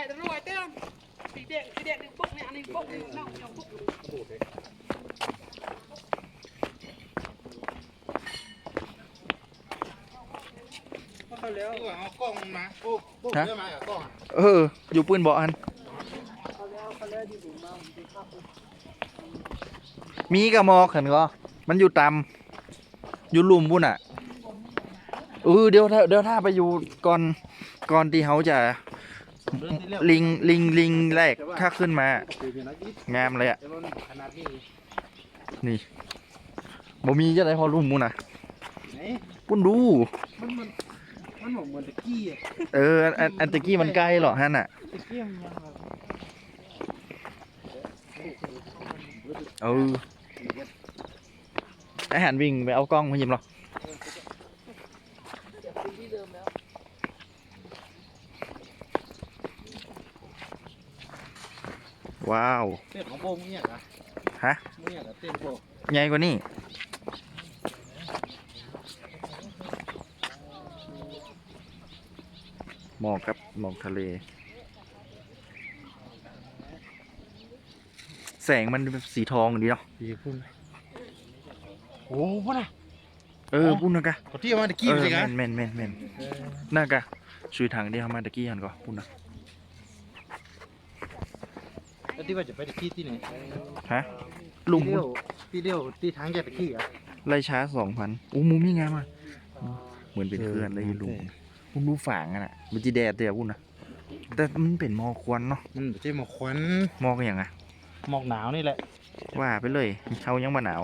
chạy được rồi thế không thì điện thì điện đừng bốc này anh đừng bốc này nó nhỏ bốc เข้าแล้วเอากล้องมาโอ้โหเยอะมากับกล้องเอออยู่ปืนบ่ออันเข้าแล้วเข้าแล้วดีดูมาผมไปเข้าไปมีกระมอกเห็นก็มันอยู่ตามอยู่หลุมพุ่นอะเออเดี๋ยวถ้าเดี๋ยวถ้าไปอยู่ก่อนก่อนที่เขาจะ ลิงลิงลิงแรกถ้าขึ้นมา งามเลยอะ นี่บ่มีจะได้พอหลุมพุ่นะไหนพุ่นดู มันมันมันเหมือนตะกี้อะ เอออันอันตะกี้มันใกล้หรอฮะน่ะเออไอหันวิ่งไปเอากล้องมายิมหรอ ว้าว เต้นของโบมึงเนี่ยเหรอฮะ มึงเนี่ยเหรอเต้นโบใหญ่กว่านี้ หมอกครับ หมอกทะเล แสงมันแบบสีทองดีเนาะพี่พูดโอ้พ่อนะเออพุ่นนะกะขอที่มาตะกี้เอไปอเลยนะแม่นแม่นแม่นแม่นน่ากะช่วยทางเดียวมาตะกี้หันก็พุ่นนะ แล้วที่ว่าจะไปตะกี้ที่ไหนฮะลุงที่เดียวที่เดียวที่ทางจากตะกี้อะไล่ช้าสองพันอู้มุมนี่งามอะเหมือนเป็นเคลื่อนเลยลุงพุ่นดูฝางอะน่ะมันจีแดดเดียวพุ่นนะแต่มันเป็นหมอกควันเนาะมันไม่ใช่หมอกควันหมอกอย่างไงหมอกหนาวนี่แหละ ว่าไปเลยเขายังมาหนาว